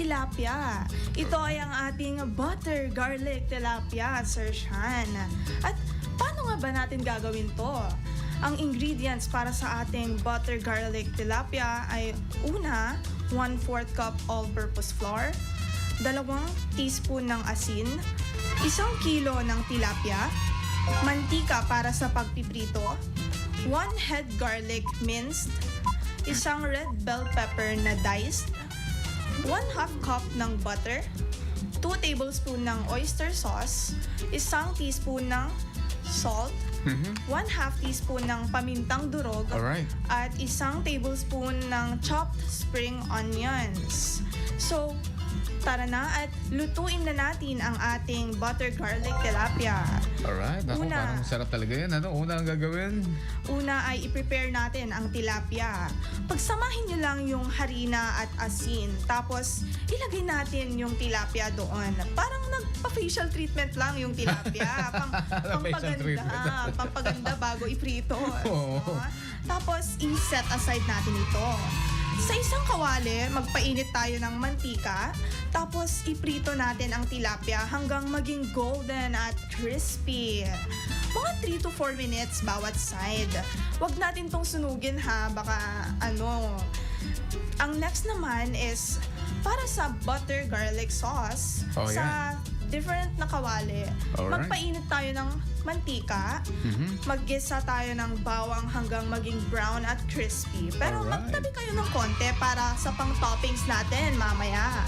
tilapia. Ito ay ang ating butter garlic tilapia, Sir Shan. At paano nga ba natin gagawin to? Ang ingredients para sa ating butter garlic tilapia ay una, 1/4 cup all-purpose flour, dalawang teaspoon ng asin, isang kilo ng tilapia, mantika para sa pagpiprito, one head garlic minced, isang red bell pepper na diced, one half cup ng butter, 2 tablespoon ng oyster sauce, isang teaspoon ng salt, Mhm. 1 half teaspoon ng pamintang durog, Alright. at isang tablespoon ng chopped spring onions. So, tara na at lutuin na natin ang ating butter garlic tilapia. Alright. Ako, Una. parang sarap talaga yan. Ano? Una ang gagawin? Una ay i-prepare natin ang tilapia. Pagsamahin nyo lang yung harina at asin. Tapos, ilagay natin yung tilapia doon. Parang nagpa-facial treatment lang yung tilapia. Pang, pampaganda. pampaganda bago iprito. Oo. No? Tapos, i-set aside natin ito. Sa isang kawali, magpainit tayo ng mantika, tapos iprito natin ang tilapia hanggang maging golden at crispy. Mga 3 to 4 minutes bawat side. Huwag natin tong sunugin ha, baka ano. Ang next naman is para sa butter garlic sauce. Oh, sa different na kawali, Alright. magpainit tayo ng mantika, Mhm. Maggisa tayo ng bawang hanggang maging brown at crispy. Pero Alright. magtabi kayo ng konti para sa pang-toppings natin mamaya.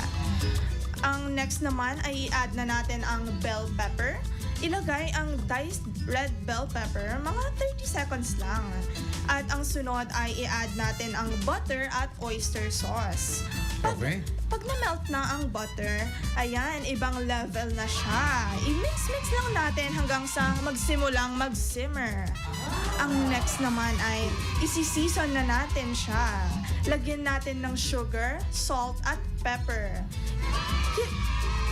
Ang next naman ay i-add na natin ang bell pepper. Ilagay ang diced red bell pepper, mga 30 seconds lang. At ang sunod ay i-add natin ang butter at oyster sauce. Pag, Okay. pag na-melt na ang butter, ayan, ibang level na siya. I-mix-mix lang natin hanggang sa magsimulang mag-simmer. Ang next naman ay isi-season na natin siya. Lagyan natin ng sugar, salt, at pepper.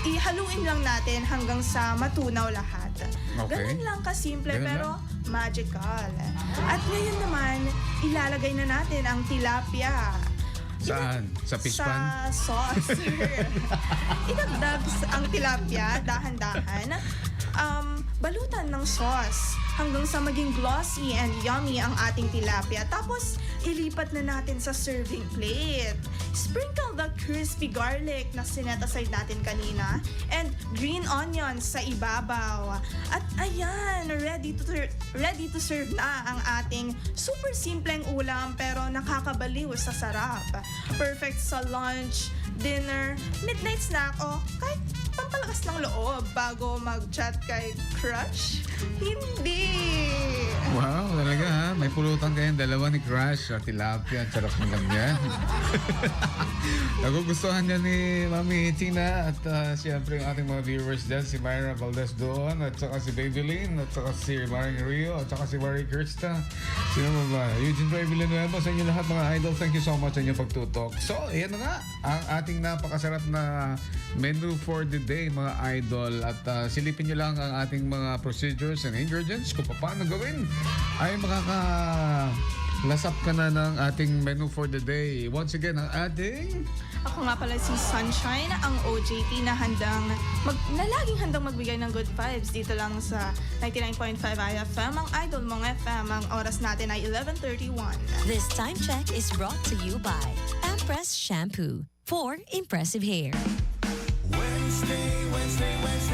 Ihaluin lang natin hanggang sa matunaw lahat. Okay. Ganun lang kasimple Ganun pero magical. At ngayon naman, ilalagay na natin ang tilapia. Saan? Sa fish Sa pan? sauce. Idagdag sa- ang tilapia, dahan-dahan. Um, balutan ng sauce hanggang sa maging glossy and yummy ang ating tilapia. Tapos, ilipat na natin sa serving plate. Sprinkle the crispy garlic na sinet aside natin kanina and green onions sa ibabaw. At ayan, ready to ready to serve na ang ating super simpleng ulam pero nakakabaliw sa sarap. Perfect sa lunch, dinner, midnight snack o kahit pampalakas ng loob bago mag-chat kay crush? Hindi! Wow, talaga ha. May pulutan kayong dalawa ni Crush at tilapia. Sarap naman yan. Nagugustuhan niya ni Mami Tina at uh, siyempre ang ating mga viewers dyan, si Myra Valdez doon at saka si Baby Lynn at saka si Maring Rio at saka si Marie Kirsta. Sino mo ba? Eugene Troy Villanueva sa inyo lahat mga idol. Thank you so much sa inyong pagtutok. So, yan na nga. Ang ating napakasarap na menu for the day mga idol at uh, silipin nyo lang ang ating mga procedures and ingredients kung paano gawin ay makaka lasap ka na ng ating menu for the day. Once again, ang ating Ako nga pala si Sunshine, ang OJT na handang, mag, na laging handang magbigay ng good vibes dito lang sa 99.5 IFM, ang Idol Mong FM. Ang oras natin ay 11.31. This time check is brought to you by Empress Shampoo for impressive hair. Wednesday, Wednesday, Wednesday.